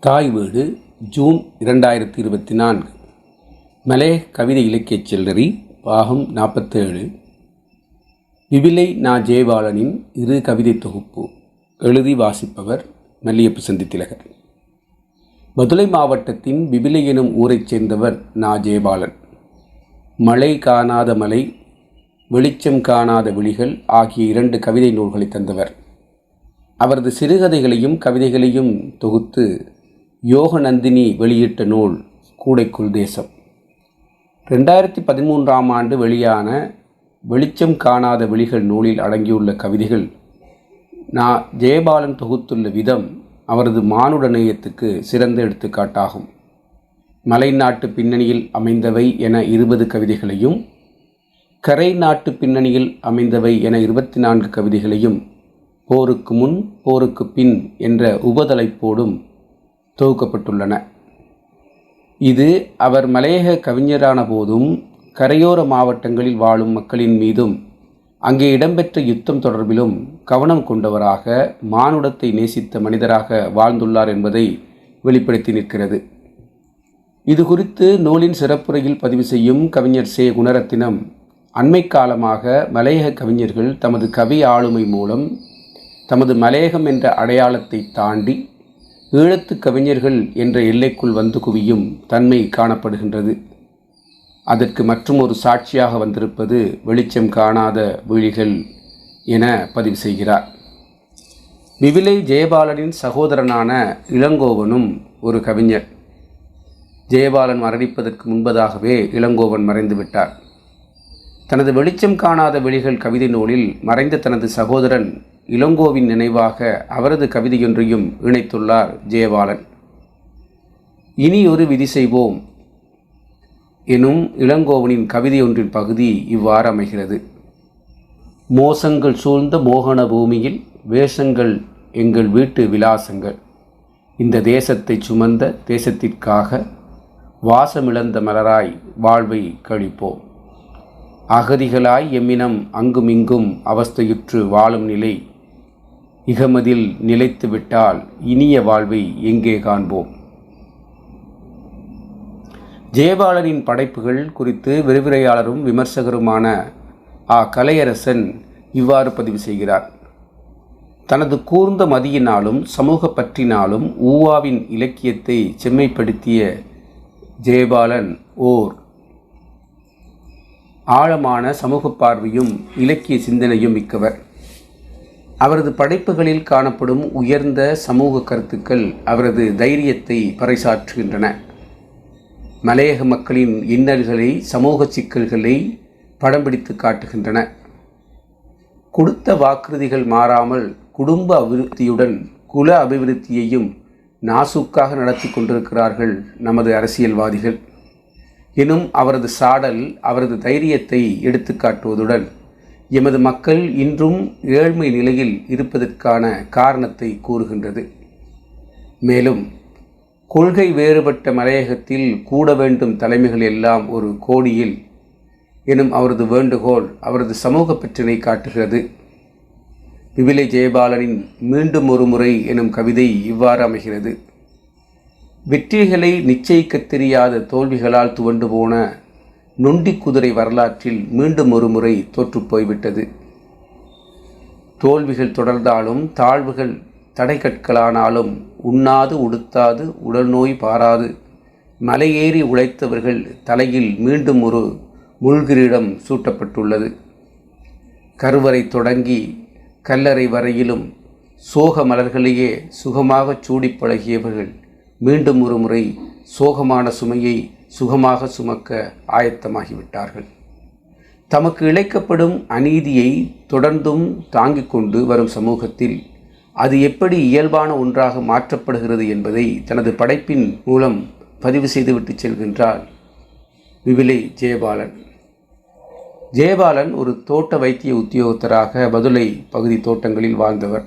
தாய் வீடு ஜூன் இரண்டாயிரத்தி இருபத்தி நான்கு. மலே கவிதை இலக்கியச் செல்லறி பாகம் நாற்பத்தேழு. விபிலை நா. ஜெயபாலனின் இரு கவிதை தொகுப்பு எழுதி வாசிப்பவர் மல்லியப்பு சந்தித்திலகர். மதுரை மாவட்டத்தின் விபிலை எனும் ஊரைச் சேர்ந்தவர் நா. ஜெயபாலன். மழை காணாத மலை வெளிச்சம் காணாத விழிகள் ஆகிய இரண்டு கவிதை நூல்களை தந்தவர். அவரது சிறுகதைகளையும் கவிதைகளையும் தொகுத்து யோகநந்தினி வெளியிட்ட நூல் கூடைக்குள் தேசம். ரெண்டாயிரத்தி பதிமூன்றாம் ஆண்டு வெளியான வெளிச்சம் காணாத வெளிகள் நூலில் அடங்கியுள்ள கவிதைகள் நான் ஜெயபாலன் தொகுத்துள்ள விதம் அவரது மானுட நேயத்துக்கு சிறந்த எடுத்துக்காட்டாகும். மலை நாட்டு பின்னணியில் அமைந்தவை என இருபது கவிதைகளையும் கரை நாட்டு பின்னணியில் அமைந்தவை என இருபத்தி நான்கு கவிதைகளையும் போருக்கு முன் போருக்கு பின் என்ற உபதலைப்போடும் தொகுக்கப்பட்டுள்ளன. இது அவர் மலையக கவிஞரான போதும் கரையோர மாவட்டங்களில் வாழும் மக்களின் மீதும் அங்கே இடம்பெற்ற யுத்தம் தொடர்பிலும் கவனம் கொண்டவராக மானுடத்தை நேசித்த மனிதராக வாழ்ந்துள்ளார் என்பதை வெளிப்படுத்தி நிற்கிறது. இது குறித்து நூலின் சிறப்புரையில் பதிவு செய்யும் கவிஞர் சே. குணரத்தினம் அண்மை காலமாக மலையக கவிஞர்கள் தமது கவி ஆளுமை மூலம் தமது மலையகம் என்ற அடையாளத்தை தாண்டி ஈழத்து கவிஞர்கள் என்ற எல்லைக்குள் வந்து குவியும் தன்மை காணப்படுகின்றது. அதற்கு மற்றும் ஒரு சாட்சியாக வந்திருப்பது வெளிச்சம் காணாத விழிகள் என பதிவு செய்கிறார். விவிலை ஜெயபாலனின் சகோதரனான இளங்கோவனும் ஒரு கவிஞர். ஜெயபாலன் மரணிப்பதற்கு முன்பதாகவே இளங்கோவன் மறைந்து விட்டார். தனது வெளிச்சம் காணாத வெளிகள் கவிதை நூலில் மறைந்த தனது சகோதரன் இளங்கோவின் நினைவாக அவரது கவிதையொன்றையும் இணைத்துள்ளார் ஜெயபாலன். இனி ஒரு விதி செய்வோம். எனும் இளங்கோவனின் கவிதையொன்றின் பகுதி இவ்வாறு அமைகிறது. மோசங்கள் சூழ்ந்த மோகன பூமியில் வேஷங்கள் எங்கள் வீட்டு விலாசங்கள். இந்த தேசத்தை சுமந்த தேசத்திற்காக வாசமிழந்த மலராய் வாழ்வை கழிப்போம். அகதிகளாய் எம்மினம் அங்குமிங்கும் அவஸ்தையுற்று வாழும் நிலை இகமதில் நிலைத்துவிட்டால் இனிய வாழ்வை எங்கே காண்போம்? ஜெயபாலனின் படைப்புகள் குறித்து விரிவுரையாளரும் விமர்சகருமான ஆ. கலையரசன் இவ்வாறு பதிவு செய்கிறார். தனது கூர்ந்த மதியினாலும் சமூக பற்றினாலும் ஊவாவின் இலக்கியத்தை செம்மைப்படுத்திய ஜெயபாலன் ஓர் ஆழமான சமூக பார்வையும் இலக்கிய சிந்தனையும் மிக்கவர். அவரது படைப்புகளில் காணப்படும் உயர்ந்த சமூக கருத்துக்கள் அவரது தைரியத்தை பறைசாற்றுகின்றன. மலையக மக்களின் இன்னல்களை சமூக சிக்கல்களை படம் பிடித்து காட்டுகின்றன. கொடுத்த வாக்குறுதிகள் மாறாமல் குடும்ப அபிவிருத்தியுடன் குல அபிவிருத்தியையும் நாசூக்காக நடத்தி கொண்டிருக்கிறார்கள் நமது அரசியல்வாதிகள். எனும் அவரது சாடல் அவரது தைரியத்தை எடுத்துக்காட்டுவதுடன் எமது மக்கள் இன்றும் ஏழ்மை நிலையில் இருப்பதற்கான காரணத்தை கூறுகின்றது. மேலும் கொள்கை வேறுபட்ட மலையகத்தில் கூட வேண்டும் தலைமைகள் எல்லாம் ஒரு கோடியில் எனும் அவரது வேண்டுகோள் அவரது சமூக பற்றினை காட்டுகிறது. விவிலை ஜெயபாலனின் மீண்டும் ஒரு முறை எனும் கவிதை இவ்வாறு அமைகிறது. வெற்றிகளை நிச்சயிக்கத் தெரியாத தோல்விகளால் துவண்டு போன நொண்டி குதிரை வரலாற்றில் மீண்டும் ஒரு முறை தோற்று போய்விட்டது. தோல்விகள் தொடர்ந்தாலும் தாழ்வுகள் தடைக்கற்களானாலும் உண்ணாது உடுத்தாது உடல் நோய் பாராது. மலையேறி உழைத்தவர்கள் தலையில் மீண்டும் ஒரு முள்கிரீடம் சூட்டப்பட்டுள்ளது. கருவறை தொடங்கி கல்லறை வரையிலும் சோக மலர்களையே சுகமாகச் சூடி பழகியவர்கள் மீண்டும் ஒரு முறை சோகமான சுமையை சுகமாக சுமக்க ஆயத்தமாகிவிட்டார்கள். தமக்கு இழைக்கப்படும் அநீதியை தொடர்ந்தும் தாங்கிக் கொண்டு வரும் சமூகத்தில் அது எப்படி இயல்பான ஒன்றாக மாற்றப்படுகிறது என்பதை தனது படைப்பின் மூலம் பதிவு செய்துவிட்டு செல்கின்றார் விவிலை ஜெயபாலன். ஜெயபாலன் ஒரு தோட்ட வைத்திய உத்தியோகத்தராக பதுளை பகுதி தோட்டங்களில் வாழ்ந்தவர்.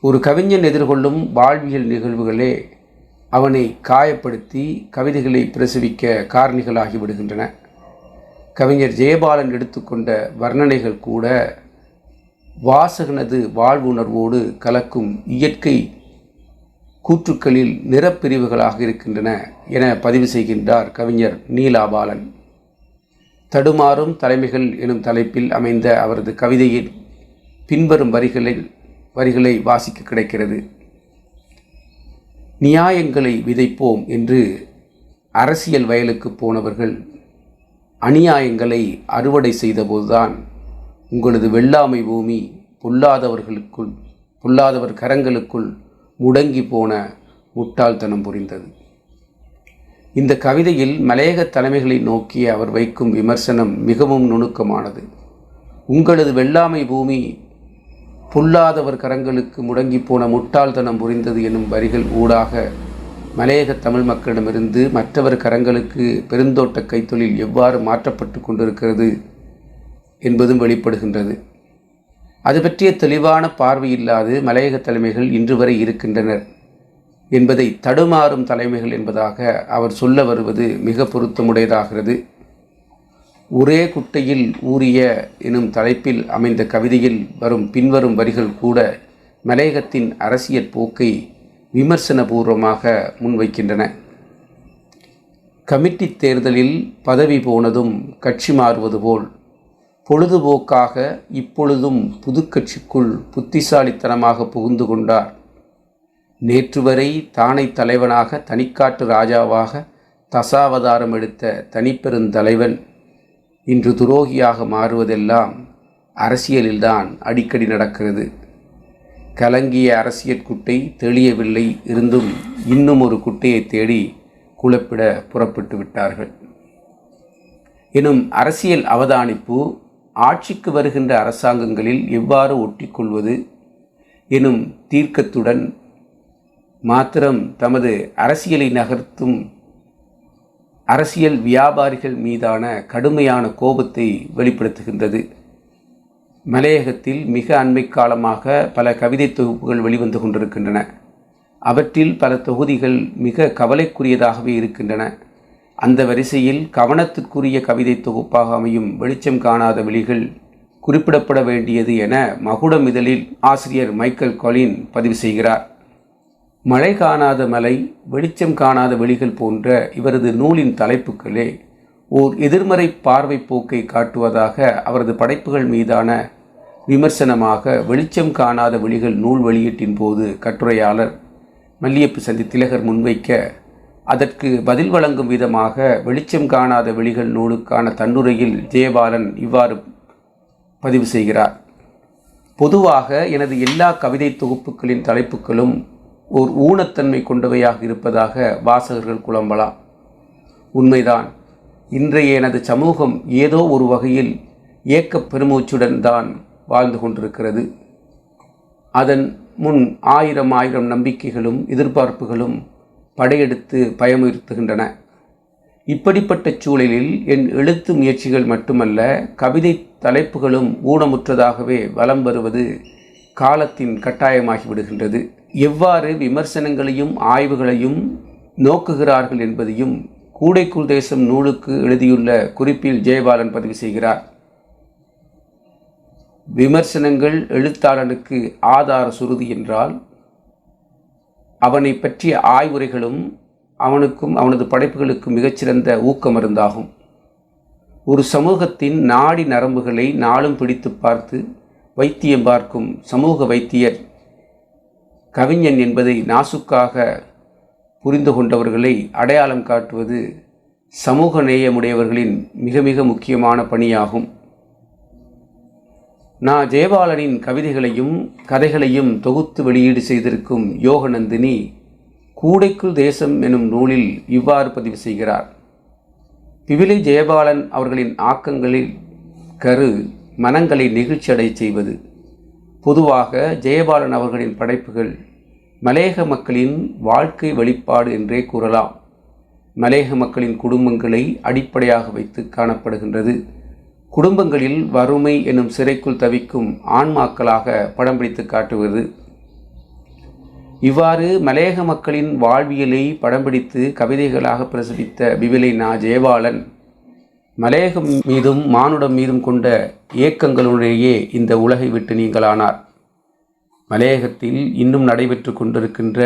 ஒரு கவிஞன் எதிர்கொள்ளும் வாழ்வியல் நிகழ்வுகளே அவனை காயப்படுத்தி கவிதைகளை பிரசவிக்க காரணிகளாகி விடுகின்றன. கவிஞர் ஜெயபாலன் எடுத்துக்கொண்ட வர்ணனைகள் கூட வாசகனது வாழ்வுணர்வோடு கலக்கும் இயற்கை கூற்றுக்களில் நிறப்பிரிவுகளாக இருக்கின்றன என பதிவு செய்கின்றார் கவிஞர் நீலாபாலன். தடுமாறும் தலைமைகள் எனும் தலைப்பில் அமைந்த அவரது கவிதையில் பின்வரும் வரிகளில் வரிகளை வாசிக்க கிடைக்கிறது. நியாயங்களை விதைப்போம் என்று அரசியல் வயலுக்கு போனவர்கள் அநியாயங்களை அறுவடை செய்தபோதுதான் உங்களது வெள்ளாமை பூமி பொல்லாதவர்களுக்குள் பொல்லாதவர் கரங்களுக்குள் முடங்கி போன முட்டாள்தனம் புரிந்தது. இந்த கவிதையில் மலையக தலைமைகளை நோக்கி அவர் வைக்கும் விமர்சனம் மிகவும் நுணுக்கமானது. உங்களது வெள்ளாமை பூமி பொல்லாதவர் கரங்களுக்கு முடங்கி போன முட்டாள்தனம் புரிந்தது எனும் வரிகள் ஊடாக மலையக தமிழ் மக்களிடமிருந்து மற்றவர் கரங்களுக்கு பெருந்தோட்ட கைத்தொழில் எவ்வாறு மாற்றப்பட்டு கொண்டிருக்கிறது என்பதும் வெளிப்படுகின்றது. அது பற்றிய தெளிவான பார்வையில்லாது மலையக தலைமைகள் இன்று வரை இருக்கின்றனர் என்பதை தடுமாறும் தலைமைகள் என்பதாக அவர் சொல்ல வருவது மிக பொருத்தமுடையதாகிறது. ஒரே குட்டையில் ஊறிய எனும் தலைப்பில் அமைந்த கவிதையில் வரும் பின்வரும் வரிகள் கூட மலையகத்தின் அரசியல் போக்கை விமர்சனபூர்வமாக முன்வைக்கின்றன. கமிட்டி தேர்தலில் பதவி போனதும் கட்சி மாறுவது போல் பொழுதுபோக்காக இப்பொழுதும் புதுக்கட்சிக்குள் புத்திசாலித்தனமாக புகுந்து கொண்டார். நேற்று வரை தானை தலைவனாக தனிக்காட்டு ராஜாவாக தசாவதாரம் எடுத்த தனிப்பெருந்தலைவன் இன்று துரோகியாக மாறுவதெல்லாம் அரசியலில்தான் அடிக்கடி நடக்கிறது. கலங்கிய அரசியல் குட்டை தெளியவில்லை இருந்தும் இன்னும் ஒரு குட்டையை தேடி குழப்பிட புறப்பட்டு விட்டார்கள். எனும் அரசியல் அவதானிப்பு ஆட்சிக்கு வருகின்ற அரசாங்கங்களில் எவ்வாறு ஒட்டிக்கொள்வது எனும் தீர்க்கத்துடன் மாத்திரம் தமது அரசியலை நகர்த்தும் அரசியல் வியாபாரிகள் மீதான கடுமையான கோபத்தை வெளிப்படுத்துகின்றது. மலையகத்தில் மிக அண்மை காலமாக பல கவிதை தொகுப்புகள் வெளிவந்து கொண்டிருக்கின்றன. அவற்றில் பல தொகுதிகள் மிக கவலைக்குரியதாகவே இருக்கின்றன. அந்த வரிசையில் கவனத்திற்குரிய கவிதை தொகுப்பாக அமையும் வெளிச்சம் காணாத வெளிகள் குறிப்பிடப்பட வேண்டியது என மகுடம் இதழில் ஆசிரியர் மைக்கேல் கொலின் பதிவு செய்கிறார். மழை காணாத மலை வெளிச்சம் காணாத வெளிகள் போன்ற இவரது நூலின் தலைப்புகளே ஓர் எதிர்மறை பார்வை போக்கை காட்டுவதாக அவரது படைப்புகள் மீதான விமர்சனமாக வெளிச்சம் காணாத வெளிகள் நூல் வெளியீட்டின் போது கட்டுரையாளர் மல்லியப்பு சந்தி திலகர் முன்வைக்க அதற்கு பதில் வழங்கும் விதமாக வெளிச்சம் காணாத வெளிகள் நூலுக்கான தன்னுரையில் ஜெயபாலன் இவ்வாறு பதிவு செய்கிறார். பொதுவாக எனது எல்லா கவிதை தொகுப்புகளின் தலைப்புகளும் ஓர் ஊனத்தன்மை கொண்டவையாக இருப்பதாக வாசகர்கள் குழம்பலாம். உண்மைதான். இன்றைய எனது சமூகம் ஏதோ ஒரு வகையில் ஏக்கப் பெருமூச்சுடன் தான் வாழ்ந்து கொண்டிருக்கிறது. அதன் முன் ஆயிரம் ஆயிரம் நம்பிக்கைகளும் எதிர்பார்ப்புகளும் படையெடுத்து பயமுறுத்துகின்றன. இப்படிப்பட்ட சூழலில் என் எழுத்து முயற்சிகள் மட்டுமல்ல கவிதை தலைப்புகளும் ஊனமுற்றதாகவே வலம் வருவது காலத்தின் கட்டாயமாகிவிடுகின்றது. எவ்வாறு விமர்சனங்களையும் ஆய்வுகளையும் நோக்குகிறார்கள் என்பதையும் கூடைக்குள் தேசம் நூலுக்கு எழுதியுள்ள குறிப்பில் ஜெயபாலன் பதிவு செய்கிறார். விமர்சனங்கள் எழுத்தாளனுக்கு ஆதார சுருதி என்றால் அவனை பற்றிய ஆய்வுரைகளும் அவனுக்கும் அவனது படைப்புகளுக்கும் மிகச்சிறந்த ஊக்கமருந்தாகும் ஒரு சமூகத்தின் நாடி நரம்புகளை நாளும் பிடித்து பார்த்து வைத்தியம் பார்க்கும் சமூக வைத்தியர் கவிஞன் என்பதை நாசுக்காக புரிந்து கொண்டவர்களை அடையாளம் காட்டுவது சமூக நேயமுடையவர்களின் மிக மிக முக்கியமான பணியாகும். நான் ஜெயபாலனின் கவிதைகளையும் கதைகளையும் தொகுத்து வெளியீடு செய்திருக்கும் யோகநந்தினி கூடைக்குள் தேசம் எனும் நூலில் இவ்வாறு பதிவு செய்கிறார். பிவிலை ஜெயபாலன் அவர்களின் ஆக்கங்களில் கரு மனங்களை நெகிழ்ச்சியடை செய்வது. பொதுவாக ஜெயபாலன் அவர்களின் படைப்புகள் மலையக மக்களின் வாழ்க்கை வெளிப்பாடு என்றே கூறலாம். மலையக மக்களின் குடும்பங்களை அடிப்படையாக வைத்து காணப்படுகின்றது. குடும்பங்களில் வறுமை எனும் சிறைக்குள் தவிக்கும் ஆன்மாக்களாக படம் பிடித்து காட்டுவது. இவ்வாறு மலையக மக்களின் வாழ்வியலை படம் பிடித்து கவிதைகளாக பிரசுரித்த விவிலை நா ஜெயபாலன் மலையகம் மீதும் மானுடம் மீதும் கொண்ட ஏக்கங்களுடனேயே இந்த உலகை விட்டு நீங்களானார். மலையகத்தில் இன்னும் நடைபெற்று கொண்டிருக்கின்ற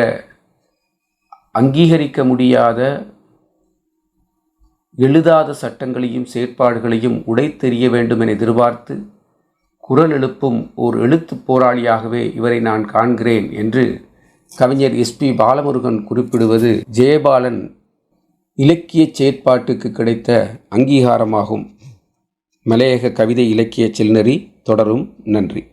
அங்கீகரிக்க முடியாத எழுதாத சட்டங்களையும் செயற்பாடுகளையும் உடைத்தெறிய வேண்டும் என எதிர்பார்த்து குரல் எழுப்பும் ஓர் எழுத்து போராளியாகவே இவரை நான் காண்கிறேன் என்று கவிஞர் எஸ்பி பாலமுருகன் குறிப்பிடுவது ஜெயபாலன் இலக்கிய செயற்பாட்டுக்கு கிடைத்த அங்கீகாரமாகும். மலையக கவிதை இலக்கிய செல்நெறி தொடரும். நன்றி.